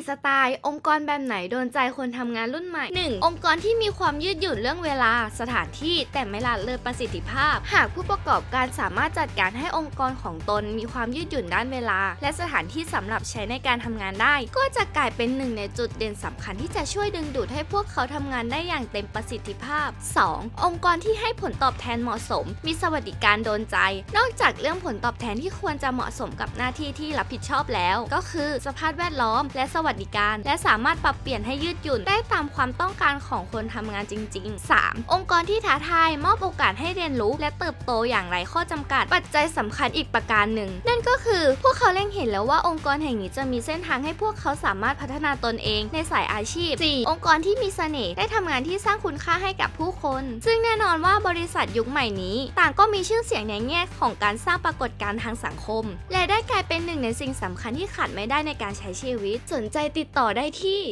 4สไตล์ องค์กรแบบไหนโดนใจคนทำงานรุ่นใหม่ 1. องค์กรที่มีความยืดหยุ่นเรื่องเวลา สถานที่แต่ไม่ละเลยประสิทธิภาพ หากผู้ประกอบการสามารถจัดการให้องค์กรของตนมีความยืดหยุ่นด้านเวลา และสถานที่สำหรับใช้ในการทำงานได้ ก็จะกลายเป็นหนึ่งในจุดเด่นสำคัญที่จะช่วยดึงดูดให้พวกเขาทำงานได้อย่างเต็มประสิทธิภาพ 2. องค์กรที่ให้ผลตอบแทนเหมาะสม มีสวัสดิการโดนใจ นอกจากเรื่องผลตอบแทนที่ควรจะเหมาะสมกับหน้าที่ที่รับผิดชอบแล้ว ก็คือสภาพแวดล้อม และสวัสดิการ และสามารถปรับเปลี่ยนให้ยืดหยุ่นได้ตามความต้องการของคนทำงานจริง ๆ 3. องค์กรที่ท้าทายมอบโอกาสให้เรียนรู้ และเติบโตอย่างไร้ข้อจำกัด ปัจจัยสำคัญอีกประการหนึ่ง นั่นก็คือพวกเขาเล็งเห็นแล้วว่าองค์กรแห่งนี้จะมีเส้นทางให้พวกเขาสามารถพัฒนาตนเองในสายอาชีพ 4. องค์กรที่มีเสน่ห์ได้ทำงานที่สร้างคุณค่าให้กับผู้คน ซึ่งแน่นอนว่าบริษัทยุคใหม่นี้ ต่างก็มีชื่อเสียงในแง่ของการสร้างปรากฏการณ์ทางสังคม และได้กลายเป็นหนึ่งในสิ่งสำคัญที่ขาดไม่ได้ในการใช้ชีวิตสนใจติดต่อได้ที่